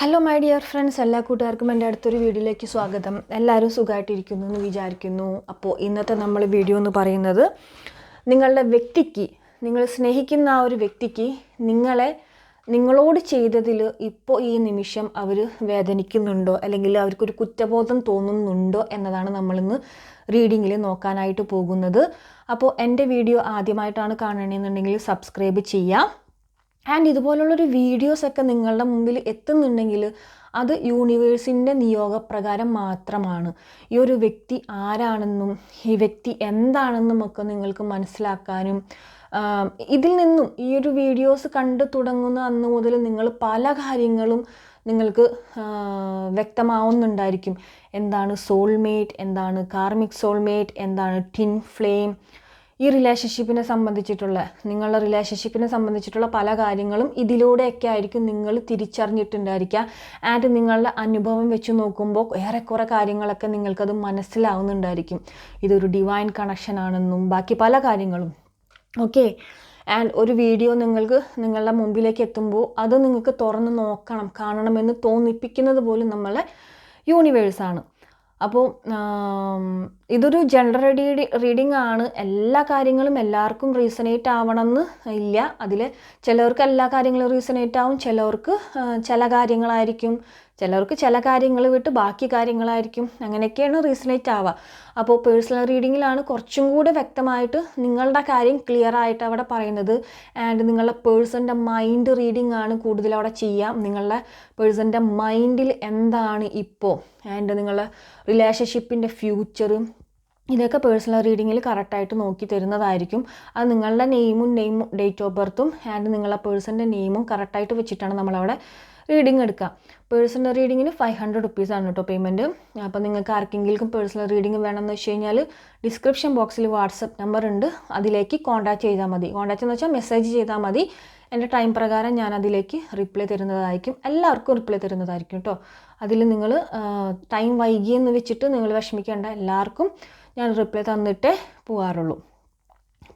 Hello my dear friends എല്ലാ കൂട്ടുകാർക്കും എന്റെ അടുത്തൊരു വീഡിയോയിലേക്ക് സ്വാഗതം. എല്ലാവരും സുഖമായിട്ടിരിക്കുന്നു എന്ന് വിചാരിക്കുന്നു. അപ്പോൾ ഇന്നത്തെ നമ്മൾ വീഡിയോ എന്ന് പറയുന്നത് നിങ്ങളുടെ വ്യക്തിക്ക് നിങ്ങൾ സ്നേഹിക്കുന്ന ആ ഒരു വ്യക്തിക്ക് നിങ്ങളെ നിങ്ങളോട് ചെയ്തതിൽ ഇപ്പോൾ ഈ നിമിഷം അവർ വേദനിക്കുന്നുണ്ടോ? അല്ലെങ്കിൽ അവർക്കൊരു കുറ്റബോധം തോന്നുന്നുണ്ടോ? എന്നതാണ് നമ്മളിന്ന് റീഡിങ്ങിൽ നോക്കാനായിട്ട് പോകുന്നത്. അപ്പോൾ എന്റെ വീഡിയോ ആദ്യമായിട്ടാണ് കാണണമെന്നുണ്ടെങ്കിൽ സബ്സ്ക്രൈബ് ചെയ്യാം. ആൻഡ് ഇതുപോലുള്ളൊരു വീഡിയോസൊക്കെ നിങ്ങളുടെ മുമ്പിൽ എത്തുന്നുണ്ടെങ്കിൽ അത് യൂണിവേഴ്സിന്റെ നിയോഗപ്രകാരം മാത്രമാണ്. ഈ ഒരു വ്യക്തി ആരാണെന്നും ഈ വ്യക്തി എന്താണെന്നും ഒക്കെ നിങ്ങൾക്ക് മനസ്സിലാക്കാനും ഇതിൽ നിന്നും ഈ ഒരു വീഡിയോസ് കണ്ടു തുടങ്ങുന്ന അന്ന് മുതൽ നിങ്ങൾ പല കാര്യങ്ങളും നിങ്ങൾക്ക് വ്യക്തമാവുന്നുണ്ടായിരിക്കും. എന്താണ് സോൾമേറ്റ് എന്താണ് കാർമിക് സോൾമേറ്റ് എന്താണ് ടിൻ ഫ്ലെയിം ഈ റിലേഷൻഷിപ്പിനെ സംബന്ധിച്ചിട്ടുള്ള നിങ്ങളുടെ റിലേഷൻഷിപ്പിനെ സംബന്ധിച്ചിട്ടുള്ള പല കാര്യങ്ങളും ഇതിലൂടെയൊക്കെ ആയിരിക്കും നിങ്ങൾ തിരിച്ചറിഞ്ഞിട്ടുണ്ടായിരിക്കുക. ആൻഡ് നിങ്ങളുടെ അനുഭവം വെച്ച് നോക്കുമ്പോൾ ഏറെക്കുറെ കാര്യങ്ങളൊക്കെ നിങ്ങൾക്കത് മനസ്സിലാവുന്നുണ്ടായിരിക്കും. ഇതൊരു ഡിവൈൻ കണക്ഷൻ ആണെന്നും ബാക്കി പല കാര്യങ്ങളും. ഓക്കെ ആൻഡ് ഒരു വീഡിയോ നിങ്ങൾക്ക് നിങ്ങളുടെ മുമ്പിലേക്ക് എത്തുമ്പോൾ അത് നിങ്ങൾക്ക് തുറന്ന് നോക്കണം കാണണമെന്ന് തോന്നിപ്പിക്കുന്നത് പോലും നമ്മളെ യൂണിവേഴ്സാണ് അപ്പോൾ ഇതൊരു ജനറൽ റീഡി റീഡിംഗ് ആണ്. എല്ലാ കാര്യങ്ങളും എല്ലാവർക്കും റീസണേറ്റ് ആവണമെന്ന് ഇല്ല. അതിൽ ചിലവർക്ക് എല്ലാ കാര്യങ്ങളും റീസണേറ്റ് ആവും. ചിലവർക്ക് ചില കാര്യങ്ങളായിരിക്കും. ചിലവർക്ക് ചില കാര്യങ്ങൾ വിട്ട് ബാക്കി കാര്യങ്ങളായിരിക്കും. അങ്ങനെയൊക്കെയാണ് റീസണേറ്റ് ആവുക. അപ്പോൾ പേഴ്സണൽ റീഡിങ്ങിലാണ് കുറച്ചും കൂടെ വ്യക്തമായിട്ട് നിങ്ങളുടെ കാര്യം ക്ലിയർ ആയിട്ട് അവിടെ പറയുന്നത്. ആൻഡ് നിങ്ങളുടെ പേഴ്സന്റെ മൈൻഡ് റീഡിംഗ് ആണ് കൂടുതൽ അവിടെ ചെയ്യാം. നിങ്ങളുടെ പേഴ്സന്റെ മൈൻഡിൽ എന്താണ് ഇപ്പോൾ? ആൻഡ് നിങ്ങളുടെ റിലേഷൻഷിപ്പിന്റെ ഫ്യൂച്ചറും ഇതൊക്കെ പേഴ്സണൽ റീഡിങ്ങിൽ കറക്റ്റായിട്ട് നോക്കി തരുന്നതായിരിക്കും. അത് നിങ്ങളുടെ നെയിമും നെയിമും ഡേറ്റ് ഓഫ് ബർത്തും ആൻഡ് നിങ്ങളുടെ പേഴ്സന്റെ നെയിമും കറക്റ്റായിട്ട് വെച്ചിട്ടാണ് നമ്മളവിടെ റീഡിങ് എടുക്കാം. പേഴ്സണൽ റീഡിങ്ങിന് ഫൈവ് ഹൺഡ്രഡ് റുപ്പീസാണ് കേട്ടോ പേയ്മെന്റ് അപ്പോൾ നിങ്ങൾക്ക് ആർക്കെങ്കിലും പേഴ്സണൽ റീഡിംഗ് വേണമെന്ന് വെച്ച് കഴിഞ്ഞാൽ ഡിസ്ക്രിപ്ഷൻ ബോക്സിൽ വാട്സപ്പ് നമ്പർ ഉണ്ട്. അതിലേക്ക് കോൺടാക്റ്റ് ചെയ്താൽ മതി. കോൺടാക്റ്റ് എന്ന് വെച്ചാൽ മെസ്സേജ് ചെയ്താൽ മതി. എന്റെ ടൈം പ്രകാരം ഞാൻ അതിലേക്ക് റിപ്ലൈ തരുന്നതായിരിക്കും. എല്ലാവർക്കും റിപ്ലൈ തരുന്നതായിരിക്കും കേട്ടോ അതിൽ നിങ്ങൾ ടൈം വൈകിയെന്ന് വെച്ചിട്ട് നിങ്ങൾ വിഷമിക്കേണ്ട. എല്ലാവർക്കും ഞാൻ റിപ്ലൈ തന്നിട്ടേ പോകാറുള്ളൂ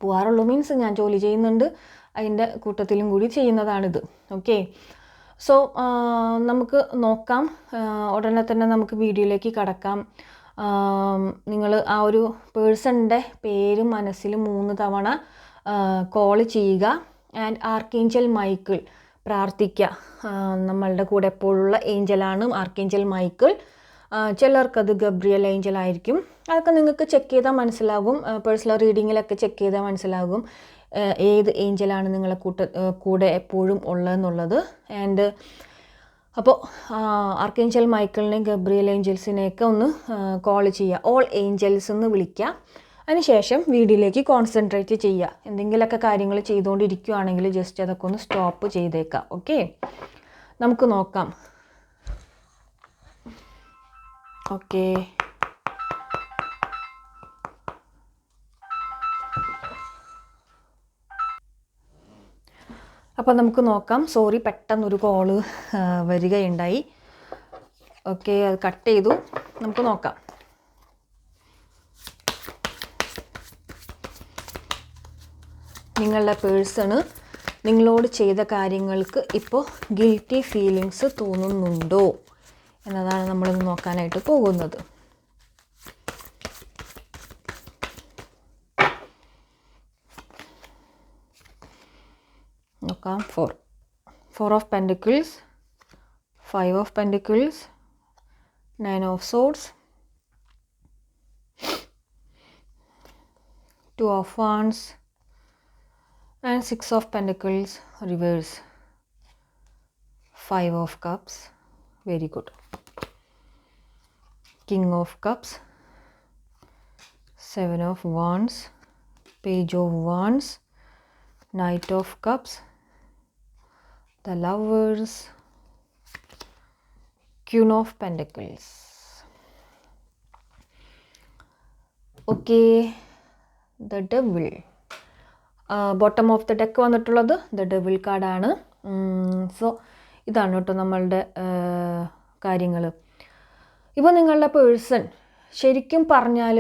പോകാറുള്ളൂ മീൻസ് ഞാൻ ജോലി ചെയ്യുന്നുണ്ട്. അതിന്റെ കൂട്ടത്തിലും കൂടി ചെയ്യുന്നതാണിത്. ഓക്കെ സോ നമുക്ക് നോക്കാം. ഉടനെ തന്നെ നമുക്ക് വീഡിയോയിലേക്ക് കടക്കാം. നിങ്ങൾ ആ ഒരു പേഴ്സണിന്റെ പേര് മനസ്സിൽ മൂന്ന് തവണ കോൾ ചെയ്യുക. ആൻഡ് ആർക്കേഞ്ചൽ മൈക്കിൾ പ്രാർത്ഥിക്കുക. നമ്മളുടെ കൂടെ എപ്പോഴുള്ള ഏഞ്ചലാണ് ആർക്കേഞ്ചൽ മൈക്കിൾ ചിലർക്കത് ഗബ്രിയൽ ഏഞ്ചൽ ആയിരിക്കും. അതൊക്കെ നിങ്ങൾക്ക് ചെക്ക് ചെയ്താൽ മനസ്സിലാകും. പേഴ്സണൽ റീഡിങ്ങിലൊക്കെ ചെക്ക് ചെയ്താൽ മനസ്സിലാകും. ഏത് ഏഞ്ചലാണ് നിങ്ങളെ കൂട്ട കൂടെ എപ്പോഴും ഉള്ളതെന്നുള്ളത്. ആൻഡ് അപ്പോൾ ആർക്കേഞ്ചൽ മൈക്കിളിനെയും ഗബ്രിയൽ ഏഞ്ചൽസിനെയൊക്കെ ഒന്ന് കോൾ ചെയ്യുക ഓൾ ഏഞ്ചൽസ് എന്ന് വിളിക്കുക അതിനുശേഷം വീഡിയോയിലേക്ക് കോൺസെൻട്രേറ്റ് ചെയ്യുക എന്തെങ്കിലുമൊക്കെ കാര്യങ്ങൾ ചെയ്തുകൊണ്ടിരിക്കുകയാണെങ്കിൽ ജസ്റ്റ് അതൊക്കെ ഒന്ന് സ്റ്റോപ്പ് ചെയ്തേക്കാം. ഓക്കെ നമുക്ക് നോക്കാം. ഓക്കെ അപ്പോൾ നമുക്ക് നോക്കാം. സോറി പെട്ടെന്നൊരു കോൾ വരികയുണ്ടായി. ഓക്കെ അത് കട്ട് ചെയ്തു. നമുക്ക് നോക്കാം. നിങ്ങളുടെ പേഴ്സണ് നിങ്ങളോട് ചെയ്ത കാര്യങ്ങൾക്ക് ഇപ്പോൾ ഗിൽറ്റി ഫീലിങ്സ് തോന്നുന്നുണ്ടോ? എന്നതാണ് നമ്മളിന്ന് നോക്കാനായിട്ട് പോകുന്നത്. നോക്കാം. Four four of pentacles five of pentacles nine of swords two of wands and six of pentacles reverse five of cups very good king of cups seven of wands page of wands Knight of Cups, the Lovers, Queen of Pentacles. Okay the devil bottom of the deck വന്നിട്ടുള്ളത് the devil കാർഡാണ് so ഇതാണ് കേട്ടോ നമ്മളുടെ കാര്യങ്ങൾ ഇപ്പോൾ നിങ്ങളുടെ person ശരിക്കും പറഞ്ഞാൽ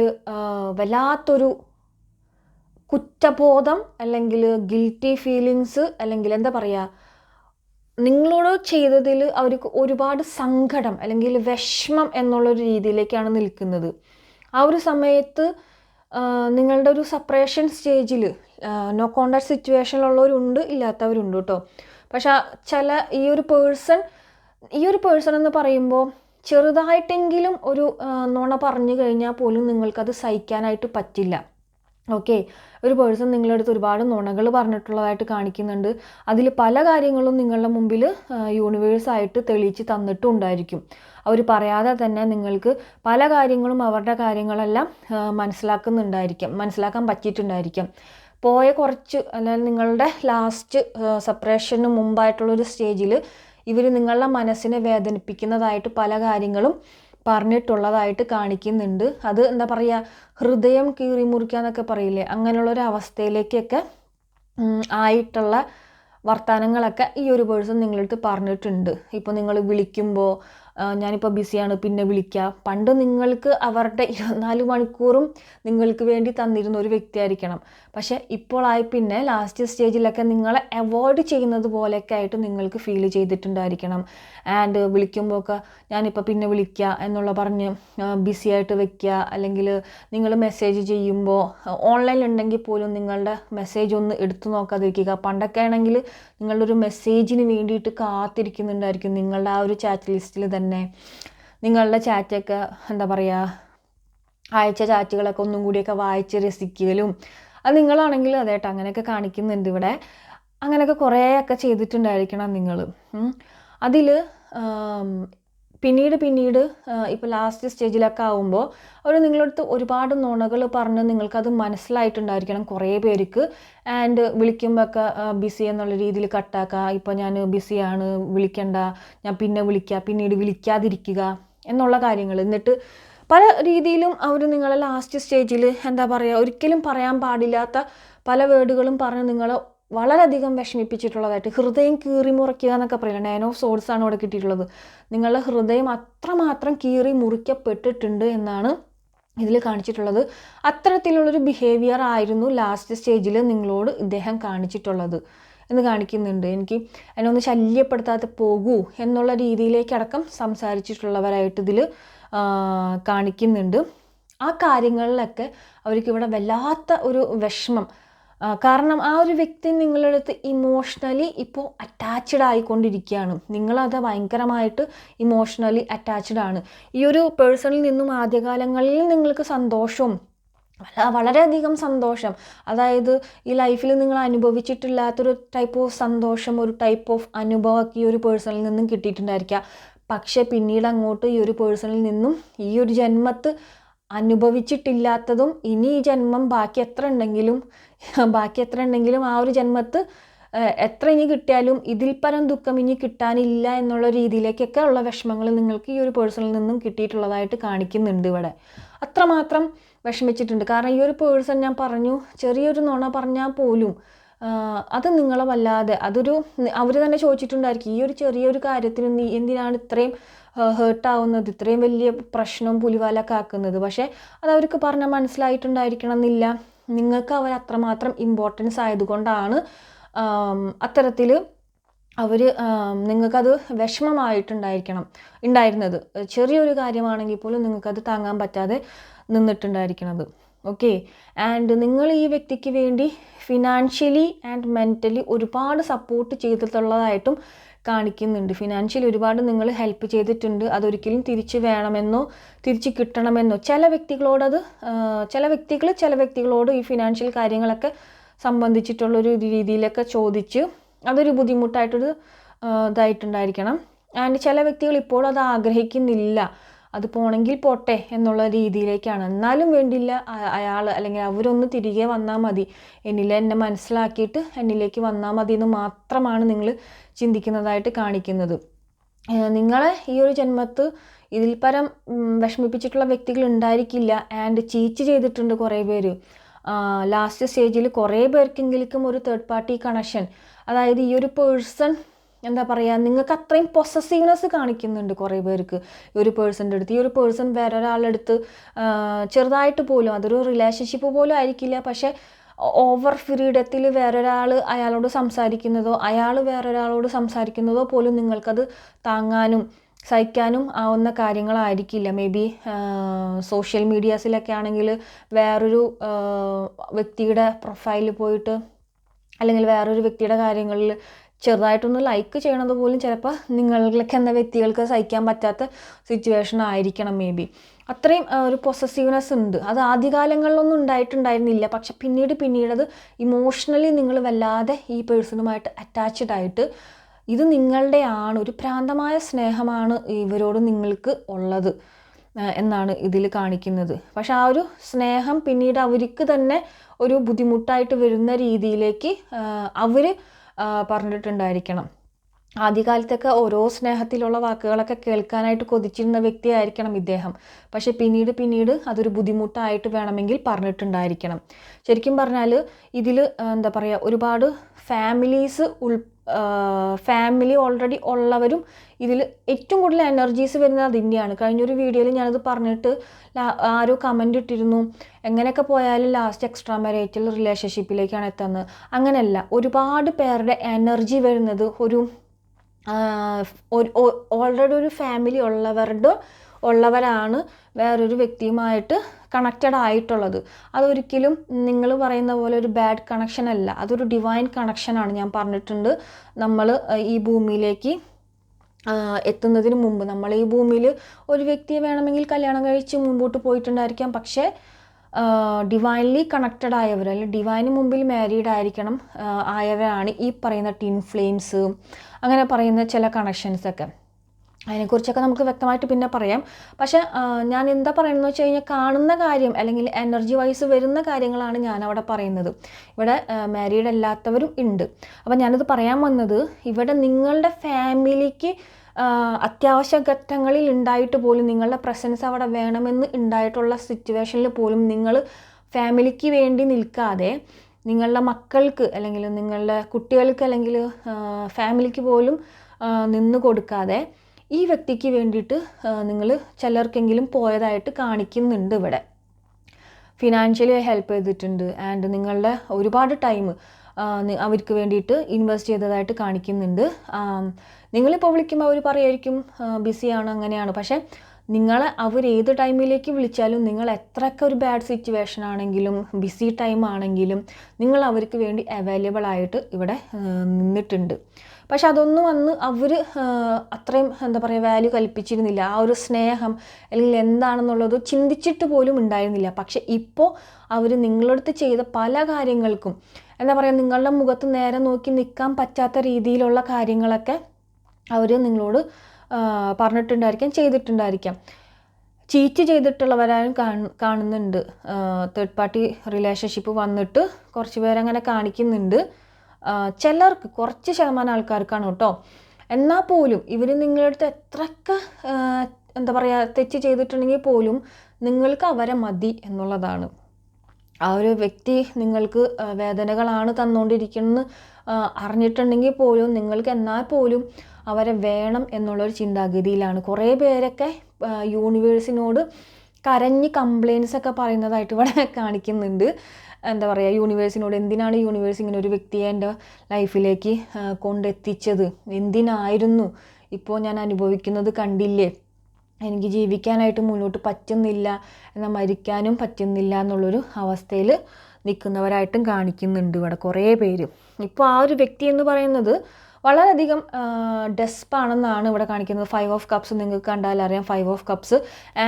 വല്ലാത്തൊരു കുറ്റബോധം അല്ലെങ്കിൽ ഗിൽറ്റി ഫീലിങ്സ് അല്ലെങ്കിൽ എന്താ പറയുക നിങ്ങളോട് ചെയ്തതിൽ അവർക്ക് ഒരുപാട് സങ്കടം അല്ലെങ്കിൽ വിഷമം എന്നുള്ളൊരു രീതിയിലേക്കാണ് നിൽക്കുന്നത്. ആ ഒരു സമയത്ത് നിങ്ങളുടെ ഒരു സപ്പറേഷൻ സ്റ്റേജിൽ നോ കോണ്ടാക്ട് സിറ്റുവേഷനിലുള്ളവരുണ്ട് ഇല്ലാത്തവരുണ്ട് കേട്ടോ പക്ഷെ ചില ഈ ഒരു പേഴ്സൺ ഈ ഒരു പേഴ്സൺ എന്ന് പറയുമ്പോൾ ചെറുതായിട്ടെങ്കിലും ഒരു നുണ പറഞ്ഞു കഴിഞ്ഞാൽ പോലും നിങ്ങൾക്കത് സഹിക്കാനായിട്ട് പറ്റില്ല. ഓക്കെ ഒരു പേഴ്സൺ നിങ്ങളുടെ അടുത്ത് ഒരുപാട് നുണകൾ പറഞ്ഞിട്ടുള്ളതായിട്ട് കാണിക്കുന്നുണ്ട്. അതിൽ പല കാര്യങ്ങളും നിങ്ങളുടെ മുമ്പിൽ യൂണിവേഴ്സായിട്ട് തെളിയിച്ച് തന്നിട്ടും ഉണ്ടായിരിക്കും അവർ പറയാതെ തന്നെ നിങ്ങൾക്ക് പല കാര്യങ്ങളും അവരുടെ കാര്യങ്ങളെല്ലാം മനസ്സിലാക്കുന്നുണ്ടായിരിക്കും മനസ്സിലാക്കാൻ പറ്റിയിട്ടുണ്ടായിരിക്കും. പോയ കുറച്ച് അല്ലെങ്കിൽ നിങ്ങളുടെ ലാസ്റ്റ് സെപ്പറേഷന് മുമ്പായിട്ടുള്ളൊരു സ്റ്റേജിൽ ഇവർ നിങ്ങളുടെ മനസ്സിനെ വേദനിപ്പിക്കുന്നതായിട്ട് പല കാര്യങ്ങളും പറഞ്ഞിട്ടുള്ളതായിട്ട് കാണിക്കുന്നുണ്ട്. അത് എന്താ പറയുക ഹൃദയം കീറി മുറിക്കുക എന്നൊക്കെ പറയില്ലേ? അങ്ങനെയുള്ളൊരു അവസ്ഥയിലേക്കൊക്കെ ആയിട്ടുള്ള വർത്തമാനങ്ങളൊക്കെ ഈ ഒരു പേഴ്സൺ നിങ്ങളടുത്ത് പറഞ്ഞിട്ടുണ്ട്. ഇപ്പോൾ നിങ്ങൾ വിളിക്കുമ്പോൾ ഞാനിപ്പോൾ ബിസിയാണ് പിന്നെ വിളിക്കുക പണ്ട് നിങ്ങൾക്ക് അവരുടെ ഇരുപത്തിനാല് മണിക്കൂറും നിങ്ങൾക്ക് വേണ്ടി തന്നിരുന്ന ഒരു വ്യക്തിയായിരിക്കണം. പക്ഷേ ഇപ്പോഴായി പിന്നെ ലാസ്റ്റ് സ്റ്റേജിലൊക്കെ നിങ്ങളെ അവോയ്ഡ് ചെയ്യുന്നത് പോലെയൊക്കെ ആയിട്ട് നിങ്ങൾക്ക് ഫീൽ ചെയ്തിട്ടുണ്ടായിരിക്കണം. ആൻഡ് വിളിക്കുമ്പോഴൊക്കെ ഞാനിപ്പോൾ പിന്നെ വിളിക്കുക എന്നുള്ള പറഞ്ഞ് ബിസി ആയിട്ട് വെക്കുക. അല്ലെങ്കിൽ നിങ്ങൾ മെസ്സേജ് ചെയ്യുമ്പോൾ ഓൺലൈനിൽ ഉണ്ടെങ്കിൽ പോലും നിങ്ങളുടെ മെസ്സേജ് ഒന്ന് എടുത്തു നോക്കാതിരിക്കുക. പണ്ടൊക്കെ ആണെങ്കിൽ നിങ്ങളുടെ ഒരു മെസ്സേജിന് വേണ്ടിയിട്ട് കാത്തിരിക്കുന്നുണ്ടായിരിക്കും നിങ്ങളുടെ ആ ഒരു ചാറ്റ് ലിസ്റ്റിൽ തന്നെ. നിങ്ങളുടെ ചാറ്റൊക്കെ എന്താ പറയുക അയച്ച ചാറ്റുകളൊക്കെ ഒന്നും കൂടിയൊക്കെ വായിച്ച് രസിക്കലും. അത് നിങ്ങളാണെങ്കിൽ അതേട്ടോ അങ്ങനെയൊക്കെ കാണിക്കുന്നുണ്ട് ഇവിടെ. അങ്ങനെയൊക്കെ കുറേയൊക്കെ ചെയ്തിട്ടുണ്ടായിരിക്കണം നിങ്ങൾ അതിൽ പിന്നീട് പിന്നീട് ഇപ്പോൾ ലാസ്റ്റ് സ്റ്റേജിലൊക്കെ ആകുമ്പോൾ അവർ നിങ്ങളടുത്ത് ഒരുപാട് നുണകൾ പറഞ്ഞ് നിങ്ങൾക്കത് മനസ്സിലായിട്ടുണ്ടായിരിക്കണം കുറേ പേർക്ക്. ആൻഡ് വിളിക്കുമ്പോഴൊക്കെ ബിസി എന്നുള്ള രീതിയിൽ കട്ടാക്കുക ഇപ്പോൾ ഞാൻ ബിസിയാണ് വിളിക്കണ്ട. ഞാൻ പിന്നെ വിളിക്കുക പിന്നീട് വിളിക്കാതിരിക്കുക എന്നുള്ള കാര്യങ്ങൾ. എന്നിട്ട് പല രീതിയിലും അവർ നിങ്ങളെ ലാസ്റ്റ് സ്റ്റേജിൽ എന്താ പറയുക ഒരിക്കലും പറയാൻ പാടില്ലാത്ത പല വേർഡുകളും പറഞ്ഞ് നിങ്ങളെ വളരെയധികം വിഷമിപ്പിച്ചിട്ടുള്ളതായിട്ട് ഹൃദയം കീറി മുറിക്കുക എന്നൊക്കെ പറയില്ല? നയൻ ഓഫ് സോഡ്സ് ആണ് ഇവിടെ കിട്ടിയിട്ടുള്ളത്. നിങ്ങളുടെ ഹൃദയം അത്രമാത്രം കീറി മുറിക്കപ്പെട്ടിട്ടുണ്ട് എന്നാണ് ഇതിൽ കാണിച്ചിട്ടുള്ളത്. അത്തരത്തിലുള്ളൊരു ബിഹേവിയർ ആയിരുന്നു ലാസ്റ്റ് സ്റ്റേജിൽ നിങ്ങളോട് ഇദ്ദേഹം കാണിച്ചിട്ടുള്ളത് എന്ന് കാണിക്കുന്നുണ്ട്. എനിക്ക് എന്നെ ഒന്ന് ശല്യപ്പെടുത്താതെ പോകൂ എന്നുള്ള രീതിയിലേക്കടക്കം സംസാരിച്ചിട്ടുള്ളവരായിട്ട് ഇതിൽ കാണിക്കുന്നുണ്ട്. ആ കാര്യങ്ങളിലൊക്കെ അവർക്കിവിടെ വല്ലാത്ത ഒരു വിഷമം കാരണം ആ ഒരു വ്യക്തി നിങ്ങളുടെ അടുത്ത് ഇമോഷണലി ഇപ്പോൾ അറ്റാച്ച്ഡ് ആയിക്കൊണ്ടിരിക്കുകയാണ്. നിങ്ങളത് ഭയങ്കരമായിട്ട് ഇമോഷണലി അറ്റാച്ച്ഡ് ആണ്. ഈ ഒരു പേഴ്സണിൽ നിന്നും ആദ്യകാലങ്ങളിൽ നിങ്ങൾക്ക് സന്തോഷവും വള- വളരെയധികം സന്തോഷം. അതായത് ഈ ലൈഫിൽ നിങ്ങൾ അനുഭവിച്ചിട്ടില്ലാത്തൊരു ടൈപ്പ് ഓഫ് സന്തോഷം ഒരു ടൈപ്പ് ഓഫ് അനുഭവമൊക്കെ ഈ ഒരു പേഴ്സണിൽ നിന്നും കിട്ടിയിട്ടുണ്ടായിരിക്കുക പക്ഷേ പിന്നീട് അങ്ങോട്ട് ഈ ഒരു പേഴ്സണിൽ നിന്നും ഈ ഒരു ജന്മത്ത് അനുഭവിച്ചിട്ടില്ലാത്തതും ഇനി ഈ ജന്മം ബാക്കി എത്ര ഉണ്ടെങ്കിലും ബാക്കി എത്ര ഉണ്ടെങ്കിലും ആ ഒരു ജന്മത്ത് എത്ര ഇനി കിട്ടിയാലും ഇതിൽ പരം ദുഃഖം ഇനി കിട്ടാനില്ല എന്നുള്ള രീതിയിലേക്കൊക്കെ ഉള്ള വിഷമങ്ങൾ നിങ്ങൾക്ക് ഈ ഒരു പേഴ്സണിൽ നിന്നും കിട്ടിയിട്ടുള്ളതായിട്ട് കാണിക്കുന്നുണ്ട് ഇവിടെ. അത്രമാത്രം വിഷമിച്ചിട്ടുണ്ട്. കാരണം ഈ ഒരു പേഴ്സൺ ഞാൻ പറഞ്ഞു ചെറിയൊരു നുണ പറഞ്ഞാൽ പോലും അത് നിങ്ങളെ വല്ലാതെ അതൊരു അവർ തന്നെ ചോദിച്ചിട്ടുണ്ടായിരിക്കും ഈ ഒരു ചെറിയൊരു കാര്യത്തിന് നീ എന്തിനാണ് ഇത്രയും ഹേർട്ട് ആവുന്നത് ഇത്രയും വലിയ പ്രശ്നം പുലിവാലൊക്കെ ആക്കുന്നത്. പക്ഷേ അത് അവർക്ക് പറഞ്ഞാൽ മനസ്സിലായിട്ടുണ്ടായിരിക്കണം എന്നില്ല നിങ്ങൾക്ക് അവർ അത്രമാത്രം ഇമ്പോർട്ടൻസ് ആയതുകൊണ്ടാണ് അത്തരത്തിൽ അവർ നിങ്ങൾക്കത് വിഷമമായിട്ടുണ്ടായിരിക്കണം ഉണ്ടായിരുന്നത്. ചെറിയൊരു കാര്യമാണെങ്കിൽ പോലും നിങ്ങൾക്കത് താങ്ങാൻ പറ്റാതെ നിന്നിട്ടുണ്ടായിരിക്കണത്. ഓക്കെ? ആൻഡ് നിങ്ങൾ ഈ വ്യക്തിക്ക് വേണ്ടി ഫിനാൻഷ്യലി ആൻഡ് മെന്റലി ഒരുപാട് സപ്പോർട്ട് ചെയ്തിട്ടുള്ളതായിട്ടും കാണിക്കുന്നുണ്ട്. ഫിനാൻഷ്യലി ഒരുപാട് നിങ്ങൾ ഹെൽപ്പ് ചെയ്തിട്ടുണ്ട്. അതൊരിക്കലും തിരിച്ച് വേണമെന്നോ തിരിച്ച് കിട്ടണമെന്നോ ചില വ്യക്തികളോടത് ചില വ്യക്തികൾ ചില വ്യക്തികളോട് ഈ ഫിനാൻഷ്യൽ കാര്യങ്ങളൊക്കെ സംബന്ധിച്ചിട്ടുള്ളൊരു രീതിയിലൊക്കെ ചോദിച്ച് അതൊരു ബുദ്ധിമുട്ടായിട്ടൊരു ഇതായിട്ടുണ്ടായിരിക്കണം. ആൻഡ് ചില വ്യക്തികൾ ഇപ്പോൾ അത് ആഗ്രഹിക്കുന്നില്ല. അത് പോണെങ്കിൽ പോട്ടെ എന്നുള്ള രീതിയിലേക്കാണ്. എന്നാലും വേണ്ടില്ല അയാൾ അല്ലെങ്കിൽ അവരൊന്ന് തിരികെ വന്നാൽ മതി. എന്നില്ല എന്നെ മനസ്സിലാക്കിയിട്ട് എന്നിലേക്ക് വന്നാൽ മതി എന്ന് മാത്രമാണ് നിങ്ങൾ ചിന്തിക്കുന്നതായിട്ട് കാണിക്കുന്നത്. നിങ്ങളെ ഈ ഒരു ജന്മത്ത് ഇതിൽ പരം വിഷമിപ്പിച്ചിട്ടുള്ള വ്യക്തികൾ ഉണ്ടായിരിക്കില്ല. ആൻഡ് ചീറ്റ് ചെയ്തിട്ടുണ്ട് കുറേ പേര്. ലാസ്റ്റ് സ്റ്റേജിൽ കുറേ പേർക്കെങ്കിലും ഒരു തേർഡ് പാർട്ടി കണക്ഷൻ അതായത് ഈ ഒരു പേഴ്സൺ എന്താ പറയുക നിങ്ങൾക്ക് അത്രയും പൊസസീവ്നെസ് കാണിക്കുന്നുണ്ട് കുറേ പേർക്ക്. ഈ ഒരു പേഴ്സന്റെ അടുത്ത്. ഈ ഒരു പേഴ്സൺ വേറെ ഒരാളുടെ അടുത്ത് ചെറുതായിട്ട് പോലും അതൊരു റിലേഷൻഷിപ്പ് പോലും ആയിരിക്കില്ല. പക്ഷേ ഓവർ ഫ്രീഡത്തിൽ വേറൊരാൾ അയാളോട് സംസാരിക്കുന്നതോ അയാൾ വേറൊരാളോട് സംസാരിക്കുന്നതോ പോലും നിങ്ങൾക്കത് താങ്ങാനും സഹിക്കാനും ആവുന്ന കാര്യങ്ങളായിരിക്കില്ല. മേ ബി സോഷ്യൽ മീഡിയാസിലൊക്കെ ആണെങ്കിൽ വേറൊരു വ്യക്തിയുടെ പ്രൊഫൈലിൽ പോയിട്ട് അല്ലെങ്കിൽ വേറൊരു വ്യക്തിയുടെ കാര്യങ്ങളിൽ ചെറുതായിട്ടൊന്ന് ലൈക്ക് ചെയ്യണത് പോലും ചിലപ്പോൾ നിങ്ങൾക്ക് എന്ന വ്യക്തികൾക്ക് സഹിക്കാൻ പറ്റാത്ത സിറ്റുവേഷൻ ആയിരിക്കണം മേ ബി അത്രയും ഒരു പൊസസീവ്നെസ് ഉണ്ട്. അത് ആദ്യകാലങ്ങളിലൊന്നും ഉണ്ടായിട്ടുണ്ടായിരുന്നില്ല. പക്ഷെ പിന്നീട് പിന്നീടത് ഇമോഷണലി നിങ്ങൾ വല്ലാതെ ഈ പേഴ്സണുമായിട്ട് അറ്റാച്ച്ഡ് ആയിട്ട് ഇത് നിങ്ങളുടെയാണ് ഒരു പ്രാന്തമായ സ്നേഹമാണ് ഇവരോട് നിങ്ങൾക്ക് ഉള്ളത് എന്നാണ് ഇതിൽ കാണിക്കുന്നത്. പക്ഷെ ആ ഒരു സ്നേഹം പിന്നീട് അവർക്ക് തന്നെ ഒരു ബുദ്ധിമുട്ടായിട്ട് വരുന്ന രീതിയിലേക്ക് അവർ പറഞ്ഞിട്ടുണ്ടായിരിക്കണം. ആദ്യകാലത്തൊക്കെ ഓരോ സ്നേഹത്തിലുള്ള വാക്കുകളൊക്കെ കേൾക്കാനായിട്ട് കൊതിച്ചിരുന്ന വ്യക്തിയായിരിക്കണം ഇദ്ദേഹം. പക്ഷെ പിന്നീട് പിന്നീട് അതൊരു ബുദ്ധിമുട്ടായിട്ട് വേണമെങ്കിൽ പറഞ്ഞിട്ടുണ്ടായിരിക്കണം. ശരിക്കും പറഞ്ഞാൽ ഇതിൽ എന്താ പറയുക ഒരുപാട് ഫാമിലീസ് ഉൾ ഫാമിലി ഓൾറെഡി ഉള്ളവരും ഇതിൽ ഏറ്റവും കൂടുതൽ എനർജീസ് വരുന്നത് അതിന്റെയാണ് കഴിഞ്ഞൊരു വീഡിയോയിൽ ഞാനത് പറഞ്ഞിട്ട് ആരോ കമന്റ് ഇട്ടിരുന്നു. എങ്ങനെയൊക്കെ പോയാലും ലാസ്റ്റ് എക്സ്ട്രാ മാരേറ്റൽ റിലേഷൻഷിപ്പിലേക്കാണ് എത്തുന്നത്. അങ്ങനെയല്ല ഒരുപാട് പേരുടെ എനർജി വരുന്നത് ഒരു ഓൾറെഡി ഒരു ഫാമിലി ഉള്ളവരുടെ ഉള്ളവരാണ് വേറൊരു വ്യക്തിയുമായിട്ട് കണക്റ്റഡ് ആയിട്ടുള്ളത്. അതൊരിക്കലും നിങ്ങൾ പറയുന്ന പോലെ ഒരു ബാഡ് കണക്ഷൻ അല്ല. അതൊരു ഡിവൈൻ കണക്ഷനാണ് ഞാൻ പറഞ്ഞിട്ടുണ്ട്. നമ്മൾ ഈ ഭൂമിയിലേക്ക് എത്തുന്നതിന് മുമ്പ് നമ്മൾ ഈ ഭൂമിയിൽ ഒരു വ്യക്തിയെ വേണമെങ്കിൽ കല്യാണം കഴിച്ച് മുമ്പോട്ട് പോയിട്ടുണ്ടായിരിക്കാം. പക്ഷേ ഡിവൈൻലി കണക്റ്റഡ് ആയവർ അല്ലെങ്കിൽ ഡിവൈന് മുമ്പിൽ മാരീഡ് ആയിരിക്കണം ആയവരാണ് ഈ പറയുന്ന ടിൻ ഫ്ലെയിംസ് അങ്ങനെ പറയുന്ന ചില കണക്ഷൻസ് ഒക്കെ. അതിനെക്കുറിച്ചൊക്കെ നമുക്ക് വ്യക്തമായിട്ട് പിന്നെ പറയാം. പക്ഷെ ഞാൻ എന്താ പറയുന്നത് വെച്ച് കഴിഞ്ഞാൽ കാണുന്ന കാര്യം അല്ലെങ്കിൽ എനർജി വൈസ് വരുന്ന കാര്യങ്ങളാണ് ഞാൻ അവിടെ പറയുന്നത്. ഇവിടെ മാരീഡ് അല്ലാത്തവരും ഉണ്ട്. അപ്പം ഞാനത് പറയാൻ വന്നത് ഇവിടെ നിങ്ങളുടെ ഫാമിലിക്ക് അത്യാവശ്യ ഘട്ടങ്ങളിൽ ഉണ്ടായിട്ട് പോലും നിങ്ങളുടെ പ്രസൻസ് അവിടെ വേണമെന്ന് ഉണ്ടായിട്ടുള്ള സിറ്റുവേഷനിൽ പോലും നിങ്ങൾ ഫാമിലിക്ക് വേണ്ടി നിൽക്കാതെ നിങ്ങളുടെ മക്കൾക്ക് അല്ലെങ്കിൽ നിങ്ങളുടെ കുട്ടികൾക്ക് അല്ലെങ്കിൽ ഫാമിലിക്ക് പോലും നിന്ന് കൊടുക്കാതെ ഈ വ്യക്തിക്ക് വേണ്ടിയിട്ട് നിങ്ങൾ ചിലർക്കെങ്കിലും പോയതായിട്ട് കാണിക്കുന്നുണ്ട് ഇവിടെ. ഫിനാൻഷ്യലി ഹെൽപ്പ് ചെയ്തിട്ടുണ്ട് ആൻഡ് നിങ്ങളുടെ ഒരുപാട് ടൈം അവർക്ക് വേണ്ടിയിട്ട് ഇൻവെസ്റ്റ് ചെയ്തതായിട്ട് കാണിക്കുന്നുണ്ട്. നിങ്ങളിപ്പോൾ വിളിക്കുമ്പോൾ അവർ പറയുമായിരിക്കും ബിസിയാണ് അങ്ങനെയാണ്. പക്ഷേ നിങ്ങളെ അവർ ഏത് ടൈമിലേക്ക് വിളിച്ചാലും നിങ്ങൾ എത്രയൊക്കെ ഒരു ബാഡ് സിറ്റുവേഷൻ ആണെങ്കിലും ബിസി ടൈം ആണെങ്കിലും നിങ്ങൾ അവർക്ക് വേണ്ടി അവൈലബിൾ ആയിട്ട് ഇവിടെ നിന്നിട്ടുണ്ട്. പക്ഷെ അതൊന്നും അന്ന് അവർ അത്രയും എന്താ പറയുക വാല്യൂ കൽപ്പിച്ചിരുന്നില്ല. ആ ഒരു സ്നേഹം അല്ലെങ്കിൽ എന്താണെന്നുള്ളത് ചിന്തിച്ചിട്ട് പോലും ഉണ്ടായിരുന്നില്ല. പക്ഷെ ഇപ്പോൾ അവർ നിങ്ങളടുത്ത് ചെയ്ത പല കാര്യങ്ങൾക്കും എന്താ പറയുക നിങ്ങളുടെ മുഖത്ത് നേരെ നോക്കി നിൽക്കാൻ പറ്റാത്ത രീതിയിലുള്ള കാര്യങ്ങളൊക്കെ അവർ നിങ്ങളോട് പറഞ്ഞിട്ടുണ്ടായിരിക്കാം ചെയ്തിട്ടുണ്ടായിരിക്കാം. ചീറ്റ് ചെയ്തിട്ടുള്ളവരാരും കാണുന്നുണ്ട്. തേർഡ് പാർട്ടി റിലേഷൻഷിപ്പ് വന്നിട്ട് കുറച്ച് പേരങ്ങനെ കാണിക്കുന്നുണ്ട്. ചിലർക്ക് കുറച്ച് ശതമാനം ആൾക്കാർക്കാണ് കേട്ടോ. എന്നാൽ പോലും ഇവർ നിങ്ങളുടെ അടുത്ത് എത്രയൊക്കെ എന്താ പറയുക തെറ്റ് ചെയ്തിട്ടുണ്ടെങ്കിൽ പോലും നിങ്ങൾക്ക് അവരെ മതി എന്നുള്ളതാണ്. ആ ഒരു വ്യക്തി നിങ്ങൾക്ക് വേദനകളാണ് തന്നുകൊണ്ടിരിക്കുന്നത് അറിഞ്ഞിട്ടുണ്ടെങ്കിൽ പോലും നിങ്ങൾക്ക് എന്നാൽ പോലും അവരെ വേണം എന്നുള്ളൊരു ചിന്താഗതിയിലാണ്. കുറേ പേരൊക്കെ യൂണിവേഴ്സിനോട് കരഞ്ഞ് കംപ്ലയിൻസ് ഒക്കെ പറയുന്നതായിട്ട് ഇവിടെ കാണിക്കുന്നുണ്ട്. എന്താ പറയുക യൂണിവേഴ്സിനോട് എന്തിനാണ് യൂണിവേഴ്സ് ഇങ്ങനെ ഒരു വ്യക്തിയെ എന്റെ ലൈഫിലേക്ക് കൊണ്ടെത്തിച്ചത്? എന്തിനായിരുന്നു ഇപ്പോൾ ഞാൻ അനുഭവിക്കുന്നത് കണ്ടില്ലേ? എനിക്ക് ജീവിക്കാനായിട്ട് മുന്നോട്ട് പറ്റുന്നില്ല എന്നാൽ മരിക്കാനും പറ്റുന്നില്ല എന്നുള്ളൊരു അവസ്ഥയിൽ നിൽക്കുന്നവരായിട്ടും കാണിക്കുന്നുണ്ട് ഇവിടെ കുറേ പേര്. ഇപ്പോൾ ആ ഒരു വ്യക്തി എന്ന് പറയുന്നത് വളരെയധികം ഡെസ്പാണെന്നാണ് ഇവിടെ കാണിക്കുന്നത്. ഫൈവ് ഓഫ് കപ്സ് നിങ്ങൾക്ക് കണ്ടാൽ അറിയാം. ഫൈവ് ഓഫ് കപ്സ്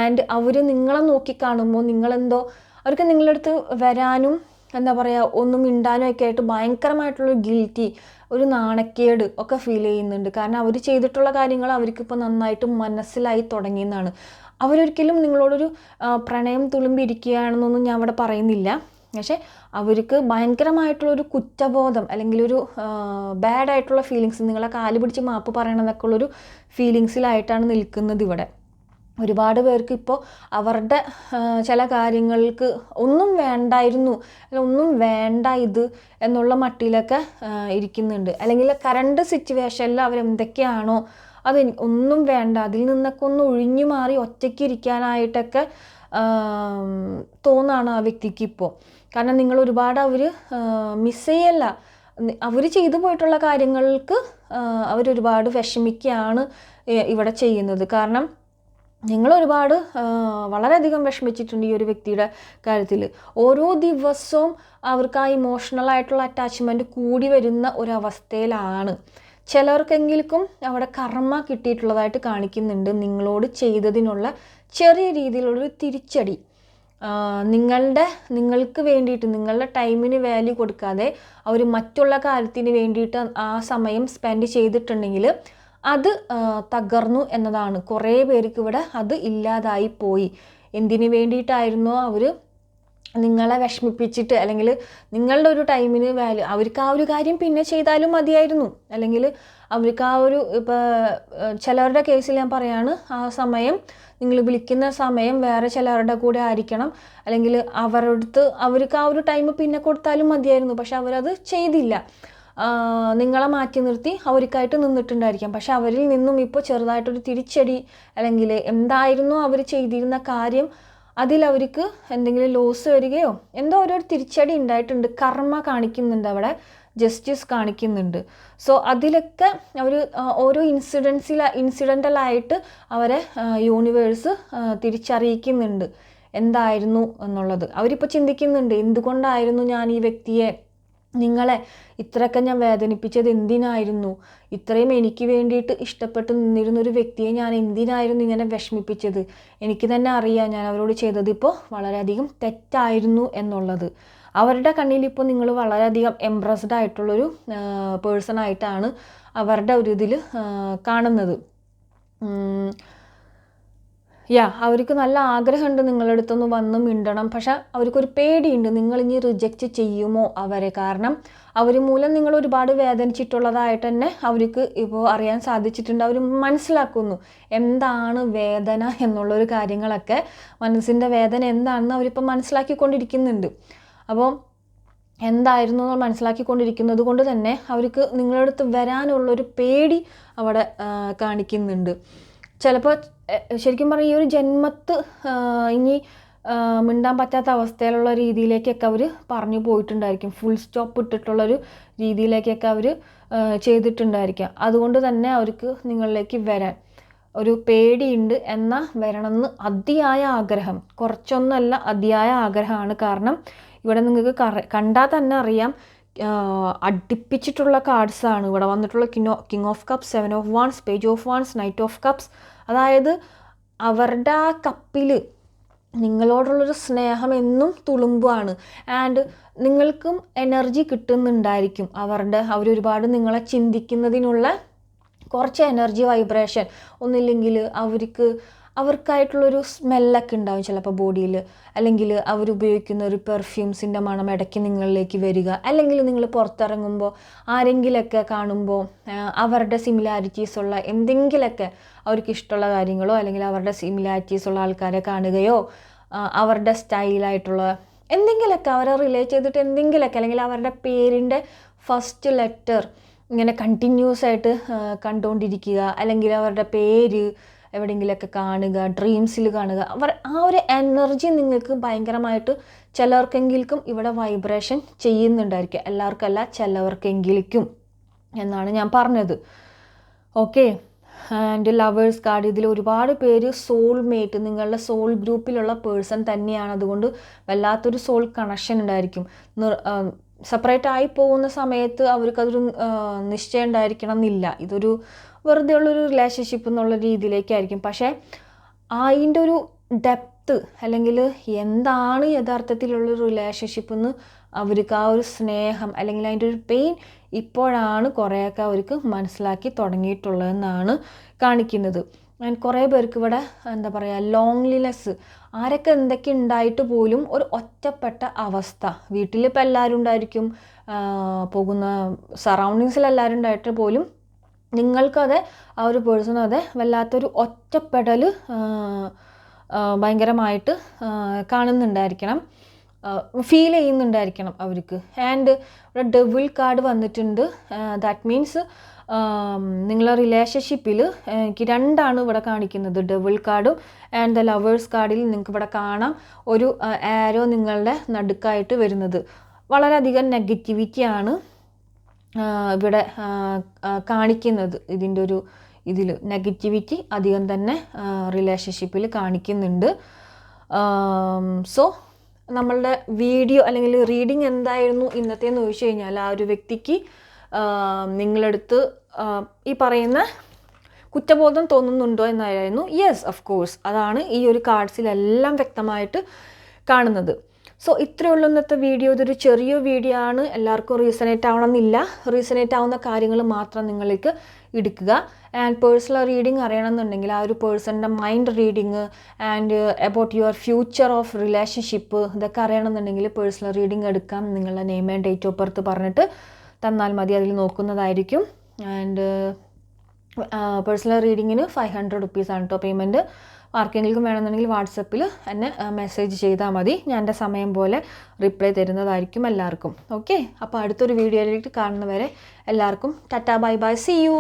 ആൻഡ് അവർ നിങ്ങളെ നോക്കി കാണുമ്പോൾ നിങ്ങളെന്തോ അവർക്ക് നിങ്ങളുടെ അടുത്ത് വരാനും എന്താ പറയുക ഒന്നും മിണ്ടാനും ഒക്കെ ആയിട്ട് ഭയങ്കരമായിട്ടുള്ള ഗിൽറ്റി ഒരു നാണക്കേട് ഒക്കെ ഫീൽ ചെയ്യുന്നുണ്ട്. കാരണം അവർ ചെയ്തിട്ടുള്ള കാര്യങ്ങൾ അവർക്കിപ്പോൾ നന്നായിട്ട് മനസ്സിലായി തുടങ്ങിയെന്നാണ്. അവരൊരിക്കലും നിങ്ങളോടൊരു പ്രണയം തുളുമ്പിരിക്കുകയാണെന്നൊന്നും ഞാൻ അവിടെ പറയുന്നില്ല. പക്ഷേ അവർക്ക് ഭയങ്കരമായിട്ടുള്ളൊരു കുറ്റബോധം അല്ലെങ്കിൽ ഒരു ബാഡായിട്ടുള്ള ഫീലിങ്സ് നിങ്ങളെ കാൽ പിടിച്ച് മാപ്പ് പറയണമെന്നൊക്കെ ഉള്ളൊരു ഫീലിങ്സിലായിട്ടാണ് നിൽക്കുന്നത് ഇവിടെ. ഒരുപാട് പേർക്ക് ഇപ്പോൾ അവരുടെ ചില കാര്യങ്ങൾക്ക് ഒന്നും വേണ്ടായിരുന്നു അല്ല ഒന്നും വേണ്ട ഇത് എന്നുള്ള മട്ടിലൊക്കെ ഇരിക്കുന്നുണ്ട്. അല്ലെങ്കിൽ കറണ്ട് സിറ്റുവേഷനിൽ അവരെന്തൊക്കെയാണോ അത് ഒന്നും വേണ്ട അതിൽ നിന്നൊക്കെ ഒന്ന് ഒഴിഞ്ഞു മാറി ഒറ്റയ്ക്ക് ഇരിക്കാനായിട്ടൊക്കെ തോന്നാണ് ആ വ്യക്തിക്ക് ഇപ്പോൾ കാരണം നിങ്ങൾ ഒരുപാട് അവർ മിസ് ചെയ്യല്ല. അവർ ചെയ്തു പോയിട്ടുള്ള കാര്യങ്ങൾക്ക് അവരൊരുപാട് വിഷമിക്കുകയാണ് ഇവിടെ ചെയ്യുന്നത്. കാരണം നിങ്ങൾ ഒരുപാട് വളരെയധികം വിഷമിച്ചിട്ടുണ്ട് ഈ ഒരു വ്യക്തിയുടെ കാര്യത്തിൽ. ഓരോ ദിവസവും അവർക്ക് ആ ഇമോഷണൽ ആയിട്ടുള്ള അറ്റാച്ച്മെന്റ് കൂടി വരുന്ന ഒരവസ്ഥയിലാണ്. ചിലർക്കെങ്കിലും അവിടെ കർമ്മ കിട്ടിയിട്ടുള്ളതായിട്ട് കാണിക്കുന്നുണ്ട് നിങ്ങളോട് ചെയ്തതിനുള്ള ചെറിയ രീതിയിലുള്ളൊരു തിരിച്ചടി. നിങ്ങളുടെ നിങ്ങൾക്ക് വേണ്ടിയിട്ട് നിങ്ങളുടെ ടൈമിന് വാല്യൂ കൊടുക്കാതെ അവർ മറ്റുള്ള കാര്യത്തിന് വേണ്ടിയിട്ട് ആ സമയം സ്പെൻഡ് ചെയ്തിട്ടുണ്ടെങ്കിൽ അത് തകർന്നു എന്നതാണ്. കുറേ പേർക്ക് ഇവിടെ അത് ഇല്ലാതായി പോയി. എന്തിനു വേണ്ടിയിട്ടായിരുന്നോ അവർ നിങ്ങളെ വിഷമിപ്പിച്ചിട്ട് അല്ലെങ്കിൽ നിങ്ങളുടെ ഒരു ടൈമിന് വാല്യൂ അവർക്ക് ആ ഒരു കാര്യം പിന്നെ ചെയ്താലും മതിയായിരുന്നു. അല്ലെങ്കിൽ അവർക്ക് ആ ഒരു ഇപ്പോൾ ചിലവരുടെ കേസിൽ ഞാൻ പറയാണ് ആ സമയം നിങ്ങൾ വിളിക്കുന്ന സമയം വേറെ ചിലവരുടെ കൂടെ ആയിരിക്കണം. അല്ലെങ്കിൽ അവരുടെ അടുത്ത് അവർക്ക് ആ ഒരു ടൈം പിന്നെ കൊടുത്താലും മതിയായിരുന്നു. പക്ഷെ അവരത് ചെയ്തില്ല. നിങ്ങളെ മാറ്റി നിർത്തി അവർക്കായിട്ട് നിന്നിട്ടുണ്ടായിരിക്കാം. പക്ഷെ അവരിൽ നിന്നും ഇപ്പോൾ ചെറുതായിട്ടൊരു തിരിച്ചടി അല്ലെങ്കിൽ എന്തായിരുന്നു അവർ ചെയ്തിരുന്ന കാര്യം അതിൽ അവർക്ക് എന്തെങ്കിലും ലോസ് വരികയോ എന്തോ ഓരോ തിരിച്ചടി ഉണ്ടായിട്ടുണ്ട്. കർമ്മ കാണിക്കുന്നുണ്ട് അവിടെ ജസ്റ്റിസ് കാണിക്കുന്നുണ്ട്. സോ അതിലൊക്കെ അവർ ഓരോ ഇൻസിഡൻസിൽ ഇൻസിഡന്റലായിട്ട് അവരെ യൂണിവേഴ്സ് തിരിച്ചറിയിക്കുന്നുണ്ട്. എന്തായിരുന്നു എന്നുള്ളത്. അവരിപ്പോൾ ചിന്തിക്കുന്നുണ്ട് എന്തുകൊണ്ടായിരുന്നു ഞാൻ ഈ വ്യക്തിയെ നിങ്ങളെ ഇത്രയൊക്കെ ഞാൻ വേദനിപ്പിച്ചത് എന്തിനായിരുന്നു? ഇത്രയും എനിക്ക് വേണ്ടിയിട്ട് ഇഷ്ടപ്പെട്ട് നിന്നിരുന്ന ഒരു വ്യക്തിയെ ഞാൻ എന്തിനായിരുന്നു ഇങ്ങനെ വിഷമിപ്പിച്ചത്? എനിക്ക് തന്നെ അറിയാം ഞാൻ അവരോട് ചെയ്തത് ഇപ്പോൾ വളരെയധികം തെറ്റായിരുന്നു എന്നുള്ളത്. അവരുടെ കണ്ണിൽ ഇപ്പോൾ നിങ്ങൾ വളരെയധികം എംപ്രസ്ഡ് ആയിട്ടുള്ളൊരു പേഴ്സൺ ആയിട്ടാണ് അവരുടെ ഒരു ഇതിൽ കാണുന്നത്. യാ അവർക്ക് നല്ല ആഗ്രഹമുണ്ട് നിങ്ങളുടെ അടുത്തൊന്ന് വന്ന് മിണ്ടണം. പക്ഷെ അവർക്കൊരു പേടിയുണ്ട്. നിങ്ങൾ ഇനി റിജക്റ്റ് ചെയ്യുമോ അവരെ? കാരണം അവർ മൂലം നിങ്ങൾ ഒരുപാട് വേദനിച്ചിട്ടുള്ളതായിട്ട് തന്നെ അവർക്ക് ഇപ്പോൾ അറിയാൻ സാധിച്ചിട്ടുണ്ട്. അവർ മനസ്സിലാക്കുന്നു എന്താണ് വേദന എന്നുള്ളൊരു കാര്യങ്ങളൊക്കെ. മനസ്സിന്റെ വേദന എന്താണെന്ന് അവരിപ്പോൾ മനസ്സിലാക്കിക്കൊണ്ടിരിക്കുന്നുണ്ട്. അപ്പോൾ എന്തായിരുന്നു എന്ന് മനസ്സിലാക്കിക്കൊണ്ടിരിക്കുന്നത് കൊണ്ട് തന്നെ അവർക്ക് നിങ്ങളുടെ അടുത്ത് വരാനുള്ളൊരു പേടി അവിടെ കാണിക്കുന്നുണ്ട്. ചിലപ്പോൾ ശരിക്കും പറഞ്ഞാൽ ഈ ഒരു ജന്മത്ത് ഇനി മിണ്ടാൻ പറ്റാത്ത അവസ്ഥയിലുള്ള രീതിയിലേക്കൊക്കെ അവർ പറഞ്ഞു പോയിട്ടുണ്ടായിരിക്കും. ഫുൾ സ്റ്റോപ്പ് ഇട്ടിട്ടുള്ളൊരു രീതിയിലേക്കൊക്കെ അവർ ചെയ്തിട്ടുണ്ടായിരിക്കാം. അതുകൊണ്ട് തന്നെ അവർക്ക് നിങ്ങളിലേക്ക് വരാൻ ഒരു പേടിയുണ്ട് എന്നാൽ വരണമെന്ന് അതിയായ ആഗ്രഹം. കുറച്ചൊന്നല്ല അതിയായ ആഗ്രഹമാണ്. കാരണം ഇവിടെ നിങ്ങൾക്ക് കണ്ടാൽ തന്നെ അറിയാം അടുപ്പിച്ചിട്ടുള്ള കാർഡ്സാണ് ഇവിടെ വന്നിട്ടുള്ള കിനോ king of cups seven of wands page of wands knight of cups അതായത് അവരുടെ ആ കപ്പിൽ നിങ്ങളോടുള്ളൊരു സ്നേഹം എന്നും തുളുമ്പാണ് ആൻഡ് നിങ്ങൾക്കും എനർജി കിട്ടുന്നുണ്ടായിരിക്കും അവരുടെ അവരൊരുപാട് നിങ്ങളെ ചിന്തിക്കുന്നതിനുള്ള കുറച്ച് എനർജി വൈബ്രേഷൻ ഒന്നില്ലെങ്കിൽ അവർക്ക് അവർക്കായിട്ടുള്ളൊരു സ്മെല്ലൊക്കെ ഉണ്ടാവും ചിലപ്പോൾ ബോഡിയിൽ അല്ലെങ്കിൽ അവരുപയോഗിക്കുന്ന ഒരു പെർഫ്യൂംസിന്റെ മണം ഇടയ്ക്ക് നിങ്ങളിലേക്ക് വരിക. അല്ലെങ്കിൽ നിങ്ങൾ പുറത്തിറങ്ങുമ്പോൾ ആരെങ്കിലൊക്കെ കാണുമ്പോൾ അവരുടെ സിമിലാരിറ്റീസ് ഉള്ള എന്തെങ്കിലുമൊക്കെ അവർക്ക് ഇഷ്ടമുള്ള കാര്യങ്ങളോ അല്ലെങ്കിൽ അവരുടെ സിമിലാരിറ്റീസ് ഉള്ള ആൾക്കാരെ കാണുകയോ അവരുടെ സ്റ്റൈലായിട്ടുള്ള എന്തെങ്കിലുമൊക്കെ അവരെ റിലേറ്റ് ചെയ്തിട്ട് എന്തെങ്കിലുമൊക്കെ അല്ലെങ്കിൽ അവരുടെ പേരിന്റെ ഫസ്റ്റ് ലെറ്റർ ഇങ്ങനെ കണ്ടിന്യൂസ് ആയിട്ട് കണ്ടുകൊണ്ടിരിക്കുക അല്ലെങ്കിൽ അവരുടെ പേര് എവിടെയെങ്കിലുമൊക്കെ കാണുക ഡ്രീംസിൽ കാണുക അവർ ആ ഒരു എനർജി നിങ്ങൾക്ക് ഭയങ്കരമായിട്ട് ചിലർക്കെങ്കിലും ഇവിടെ വൈബ്രേഷൻ ചെയ്യുന്നുണ്ടായിരിക്കും. എല്ലാവർക്കല്ല ചിലവർക്കെങ്കിലും എന്നാണ് ഞാൻ പറഞ്ഞത്. ഓക്കെ ആൻഡ് ലവേഴ്സ് കാർഡ് ഇതിൽ ഒരുപാട് പേര് സോൾ മേറ്റ് നിങ്ങളുടെ സോൾ ഗ്രൂപ്പിലുള്ള പേഴ്സൺ തന്നെയാണ്. അതുകൊണ്ട് വല്ലാത്തൊരു സോൾ കണക്ഷൻ ഉണ്ടായിരിക്കും. സെപ്പറേറ്റ് ആയി പോകുന്ന സമയത്ത് അവർക്കതൊരു നിശ്ചയം ഉണ്ടായിരിക്കണം എന്നില്ല ഇതൊരു വെറുതെ ഉള്ളൊരു റിലേഷൻഷിപ്പ് എന്നുള്ള രീതിയിലേക്കായിരിക്കും. പക്ഷേ അതിന്റെ ഒരു ഡെപ്ത്ത് അല്ലെങ്കിൽ എന്താണ് യഥാർത്ഥത്തിലുള്ള റിലേഷൻഷിപ്പ് എന്ന് അവർക്ക് ആ ഒരു സ്നേഹം അല്ലെങ്കിൽ അതിന്റെ ഒരു പെയിൻ ഇപ്പോഴാണ് കുറേയൊക്കെ അവർക്ക് മനസ്സിലാക്കി തുടങ്ങിയിട്ടുള്ളതെന്നാണ് കാണിക്കുന്നത്. കുറേ പേർക്ക് ഇവിടെ എന്താ പറയുക ലോങ്ലിനെസ് ആരൊക്കെ എന്തൊക്കെ ഉണ്ടായിട്ട് പോലും ഒരു ഒറ്റപ്പെട്ട അവസ്ഥ. വീട്ടിലിപ്പോൾ എല്ലാവരും ഉണ്ടായിരിക്കും പോകുന്ന സറൗണ്ടിങ്സിൽ എല്ലാവരും ഉണ്ടായിട്ട് പോലും നിങ്ങൾക്കത് ആ ഒരു പേഴ്സണും അതെ വല്ലാത്തൊരു ഒറ്റപ്പെടൽ ഭയങ്കരമായിട്ട് കാണുന്നുണ്ടായിരിക്കണം. ഫീൽ ചെയ്യുന്നുണ്ടായിരിക്കണം അവർക്ക്. ആൻഡ് ഇവിടെ ഡബിൾ കാർഡ് വന്നിട്ടുണ്ട്. ദാറ്റ് മീൻസ് നിങ്ങളുടെ റിലേഷൻഷിപ്പിൽ എനിക്ക് രണ്ടാണ് ഇവിടെ കാണിക്കുന്നത്. ഡബിൾ കാർഡും ആൻഡ് ദ ലവേഴ്സ് കാർഡിൽ നിങ്ങൾക്ക് ഇവിടെ കാണാം ഒരു ആരോ നിങ്ങളുടെ നടുക്കായിട്ട് വരുന്നത്. വളരെയധികം നെഗറ്റിവിറ്റിയാണ് ഇവിടെ കാണിക്കുന്നത് ഇതിന്റെ ഒരു ഇതിൽ നെഗറ്റിവിറ്റി അധികം തന്നെ റിലേഷൻഷിപ്പിൽ കാണിക്കുന്നുണ്ട്. സോ നമ്മളുടെ വീഡിയോ അല്ലെങ്കിൽ റീഡിങ് എന്തായിരുന്നു ഇന്നത്തെ എന്ന് ചോദിച്ചു കഴിഞ്ഞാൽ ആ ഒരു വ്യക്തിക്ക് നിങ്ങളടുത്ത് ഈ പറയുന്ന കുറ്റബോധം തോന്നുന്നുണ്ടോ എന്നായിരുന്നു. യെസ് ഓഫ് കോഴ്സ് അതാണ് ഈ ഒരു കാർഡ്സിലെല്ലാം വ്യക്തമായിട്ട് കാണുന്നത്. സോ ഇത്രയേ ഉള്ളൂ ഇന്നത്തെ വീഡിയോ ഇതൊരു ചെറിയ വീഡിയോ ആണ്. എല്ലാവർക്കും റീസണേറ്റ് ആവണമെന്നില്ല. റീസണേറ്റ് ആവുന്ന കാര്യങ്ങൾ മാത്രം നിങ്ങൾക്ക് എടുക്കുക. ആൻഡ് പേഴ്സണൽ റീഡിങ് അറിയണമെന്നുണ്ടെങ്കിൽ ആ ഒരു പേഴ്സണിന്റെ mind reading and about your future of relationship ഇതൊക്കെ അറിയണമെന്നുണ്ടെങ്കിൽ പേഴ്സണൽ റീഡിങ് എടുക്കാം. നിങ്ങളുടെ name and date of birth പറഞ്ഞിട്ട് തന്നാൽ മതി. അതിൽ നോക്കുന്നതായിരിക്കും. ആൻഡ് പേഴ്സണൽ റീഡിങ്ങിന് ഫൈവ് ഹൺഡ്രഡ് റുപ്പീസാണ് കേട്ടോ പേയ്മെന്റ് ആർക്കെങ്കിലും വേണമെന്നുണ്ടെങ്കിൽ വാട്സപ്പിൽ എന്നെ മെസ്സേജ് ചെയ്താൽ മതി. ഞാൻ എന്റെ സമയം പോലെ റിപ്ലൈ തരുന്നതായിരിക്കും എല്ലാവർക്കും. ഓക്കെ അപ്പോൾ അടുത്തൊരു വീഡിയോയിലേക്ക് കാണുന്നവരെ എല്ലാവർക്കും tata bye bye. See you